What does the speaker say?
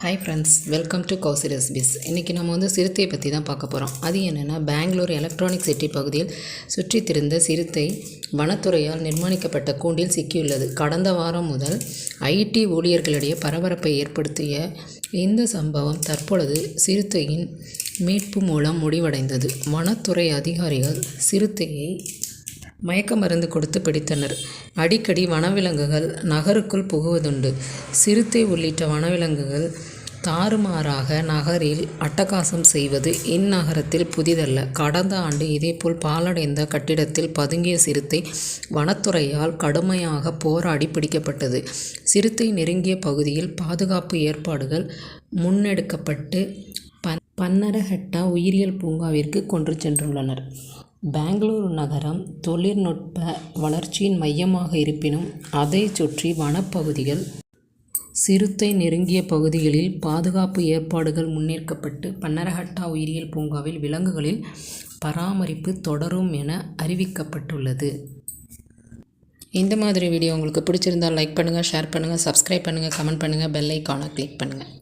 Hi friends welcome to Kousi recipes இன்றைக்கி நம்ம வந்து சிறுத்தையை பற்றி தான் பார்க்க போகிறோம் அது என்னென்னா பெங்களூர் எலக்ட்ரானிக் சிட்டி பகுதியில் சுற்றித் திரிந்த சிறுத்தை வனத்துறையால் நிர்மாணிக்கப்பட்ட கூண்டில் சிக்கியுள்ளது. கடந்த வாரம் முதல் ஐடி ஊழியர்களிடையே பரபரப்பை ஏற்படுத்திய இந்த சம்பவம் தற்பொழுது சிறுத்தையின் மீட்பு மூலம் முடிவடைந்தது. வனத்துறை அதிகாரிகள் சிறுத்தையை மயக்க மருந்து கொடுத்து பிடித்தனர். அடிக்கடி வனவிலங்குகள் நகருக்குள் புகுவதுண்டு. சிறுத்தை உள்ளிட்ட வனவிலங்குகள் தாறுமாறாக நகரில் அட்டகாசம் செய்வது இந்நகரத்தில் புதிதல்ல. கடந்த ஆண்டு இதேபோல் பாழடைந்த கட்டிடத்தில் பதுங்கிய சிறுத்தை வனத்துறையால் கடுமையாக போராடி பிடிக்கப்பட்டது. சிறுத்தை நெருங்கிய பகுதியில் பாதுகாப்பு ஏற்பாடுகள் முன்னெடுக்கப்பட்டு பன் பன்னரஹட்டா உயிரியல் பூங்காவிற்கு கொண்டு சென்றுள்ளனர். பெங்களூரு நகரம் தொழில்நுட்ப வளர்ச்சியின் மையமாக இருப்பினும் அதைச் சுற்றி வனப்பகுதிகள் சிறுத்தை நெருங்கிய பகுதிகளில் பாதுகாப்பு ஏற்பாடுகள் முன்னேற்கப்பட்டு பன்னரஹட்டா உயிரியல் பூங்காவில் விலங்குகளில் பராமரிப்பு தொடரும் என அறிவிக்கப்பட்டுள்ளது. இந்த மாதிரி வீடியோ உங்களுக்கு பிடிச்சிருந்தால் லைக் பண்ணுங்கள் ஷேர் பண்ணுங்கள் சப்ஸ்கிரைப் பண்ணுங்கள் கமெண்ட் பண்ணுங்கள் பெல் ஐக்கானை கிளிக் பண்ணுங்கள்